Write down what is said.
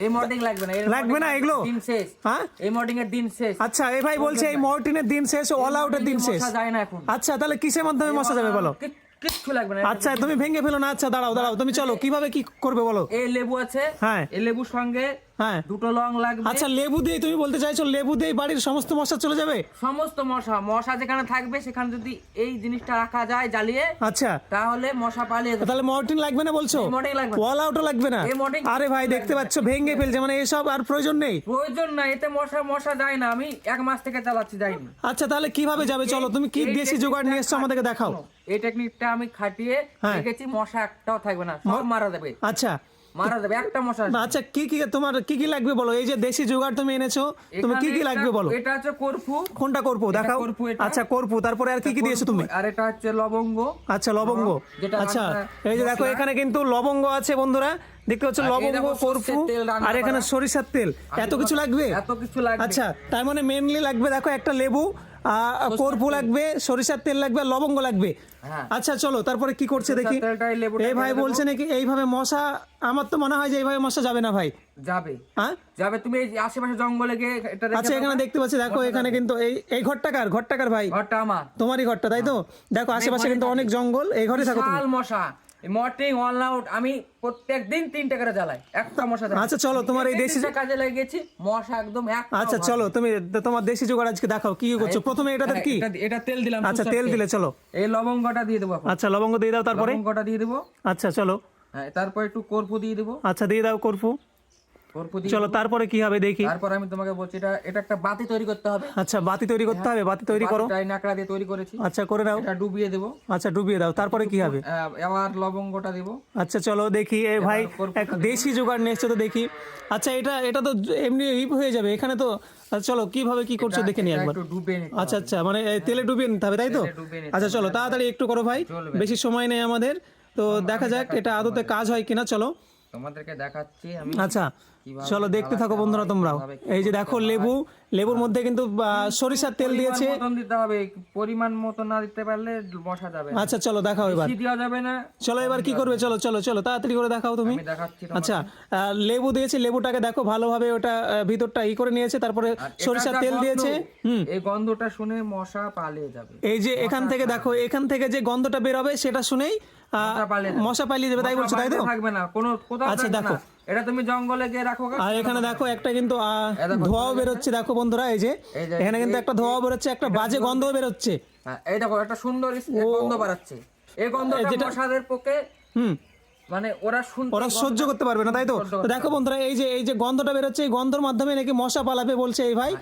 এই মর্টিং লাগবে না লাগবে না এগুলো? দিন শেষ। হ্যাঁ? এই মর্টিং এর দিন শেষ। আচ্ছা এই ভাই বলছে এই মর্টিনের দিন শেষ অল দিন শেষ। যায় না এখন। আচ্ছা তাহলে কিসের মাধ্যমে মশা যাবে বলো? কিচ্ছু লাগবে না। আচ্ছা তুমি ভেঙে ফেলো না আচ্ছা দাঁড়াও দাঁড়াও তুমি চলো কীভাবে কি করবে বলো? এই লেবু আছে। হ্যাঁ। এই লেবুর সঙ্গে হ্যাঁ। দুটো লং লাগবে। আচ্ছা লেবু দিয়ে তুমি বলতে চাইছো লেবু দিয়ে বাড়ির সমস্ত মশা চলে যাবে? সমস্ত মশা মশা যেখানে থাকবে সেখানে যদি এই জিনিসটা রাখা যায় জ্বালিয়ে আচ্ছা। তাহলে মশা পালিয়ে যাবে। তাহলে মর্টিন লাগবে না বলছো? Mortein লাগবে। আউটও লাগবে না? আরে ভাই দেখতে পাচ্ছ ভেঙে ফেলছে মানে এসব আর প্রয়োজন নেই? প্রয়োজন না এতে মশা মশা যায় না আমি এক মাস থেকে চালাচ্ছি যাইনি আচ্ছা তাহলে কীভাবে যাবে? চলো তুমি কি দেশি জোগাড় নিয়ে এসছো আমাদেরকে দেখাও। এই টেকনিকটা আমি খাটিয়ে হ্যাঁ। দেখেছি মশা একটাও থাকবে না সব মারা যাবে। আচ্ছা। মারা যাবে একটা মশা আচ্ছা কি কি তোমার কি কি লাগবে বলো? এই যে দেশি জোগাড় তুমি এনেছো তুমি কি কি লাগবে বলো? এটা হচ্ছে কোনটা দেখাও। আচ্ছা করপু তারপরে আর কি কি দিয়েছ তুমি? আর এটা হচ্ছে লবঙ্গ। আচ্ছা লবঙ্গ। আচ্ছা এই যে দেখো এখানে কিন্তু লবঙ্গ আছে বন্ধুরা। দেখতে পাচ্ছ লবঙ্গ তেল আর এখানে সরিষার তেল। এত কিছু লাগবে? এত কিছু লাগবে। আচ্ছা তার মানে মেনলি লাগবে দেখো একটা লেবু করফু লাগবে সরিষার তেল লাগবে লবঙ্গ লাগবে। হ্যাঁ। আচ্ছা চলো তারপরে কি করছে দেখি। এই ভাই বলছে নাকি এইভাবে মশা আমার তো মনে হয় যে এইভাবে মশা যাবে না ভাই। যাবে। হ্যাঁ? যাবে তুমি এই আশেপাশে জঙ্গলে গিয়ে এটা আচ্ছা এখানে দেখতে পাচ্ছি দেখো এখানে কিন্তু এই এই ঘরটা কার? ঘরটা কার ভাই? ঘরটা আমার। তোমারই ঘরটা তাই তো? দেখো আশেপাশে কিন্তু অনেক জঙ্গল এই ঘরে থাকো তুমি। মশা। মর্টিং অল আউট আমি প্রত্যেক দিন তিনটে করে জ্বালাই। একটা মশা আচ্ছা চলো তোমার এই দেশি কাজে লাগিয়েছি মশা একদম এক আচ্ছা চলো তুমি তোমার দেশি জোগাড় আজকে দেখাও কি করছ? প্রথমে এটাতে কি? এটা তেল দিলাম আচ্ছা তেল দিলে চলো। এই লবঙ্গটা দিয়ে দেবো আচ্ছা লবঙ্গ দিয়ে দাও তারপরে? লবঙ্গটা দিয়ে দেবো। আচ্ছা চলো। হ্যাঁ তারপর একটু কর্পু দিয়ে দেবো। আচ্ছা দিয়ে দাও করফু। কর্পু চলো তারপরে কি হবে দেখি। তারপর আমি তোমাকে বলছি এটা এটা একটা বাতি তৈরি করতে হবে। আচ্ছা বাতি তৈরি করতে হবে বাতি তৈরি করো। এই নাকড়া দিয়ে তৈরি করেছি। আচ্ছা করে নাও। এটা ডুবিয়ে দেবো। আচ্ছা ডুবিয়ে দাও তারপরে কি হবে? আবার লবঙ্গটা দেবো। আচ্ছা চলো দেখি এ ভাই এক দেশি জোগাড় নিয়ে তো দেখি। আচ্ছা এটা এটা তো এমনি ই হয়ে যাবে এখানে তো চলো কীভাবে কি করছ দেখে নি একবার। আচ্ছা আচ্ছা মানে তেলে ডুবিয়ে নিতে হবে তাই তো? আচ্ছা চলো তাড়াতাড়ি একটু করো ভাই বেশি সময় নেই আমাদের। তো দেখা যাক এটা আদতে কাজ হয় কিনা চলো। তোমাদেরকে দেখাচ্ছি আমি। আচ্ছা চলো দেখতে থাকো বন্ধুরা তোমরাও। এই যে দেখো লেবু লেবুর মধ্যে কিন্তু সরিষার তেল দিয়েছে। পরিমাণ দিতে হবে পরিমাণ মতো না দিতে পারলে বসা যাবে আচ্ছা চলো দেখাও এবার। দেওয়া যাবে না। চলো এবার কি করবে? চলো চলো চলো তাড়াতাড়ি করে দেখাও তুমি। আচ্ছা লেবু দিয়েছে লেবুটাকে দেখো ভালোভাবে ওটা ভিতরটা ই করে নিয়েছে তারপরে সরিষার তেল দিয়েছে হুম। এই গন্ধটা শুনে মশা পালিয়ে যাবে। এই যে এখান থেকে দেখো এখান থেকে যে গন্ধটা বের হবে সেটা শুনেই আহ, মশা পালিয়ে যাবে। তাই বলছো তাই তো? থাকবে না কোনো আচ্ছা, দেখো। এটা তুমি জঙ্গলে গিয়ে রাখো আর এখানে দেখো একটা কিন্তু ধোঁয়াও বেরোচ্ছে দেখো বন্ধুরা এই যে। এখানে কিন্তু একটা ধোঁয়া বেরোচ্ছে একটা বাজে গন্ধও বেরোচ্ছে। হ্যাঁ, এই দেখো একটা সুন্দর গন্ধ বাড়াচ্ছে। এই গন্ধটা মশাদের পক্ষে হুম। মানে ওরা শুনতে ওরা সহ্য করতে পারবে না তাই তো? তো দেখো বন্ধুরা এই যে এই যে গন্ধটা বেরোচ্ছে এই গন্ধর মাধ্যমে নাকি মশা পালাবে বলছে এই ভাই।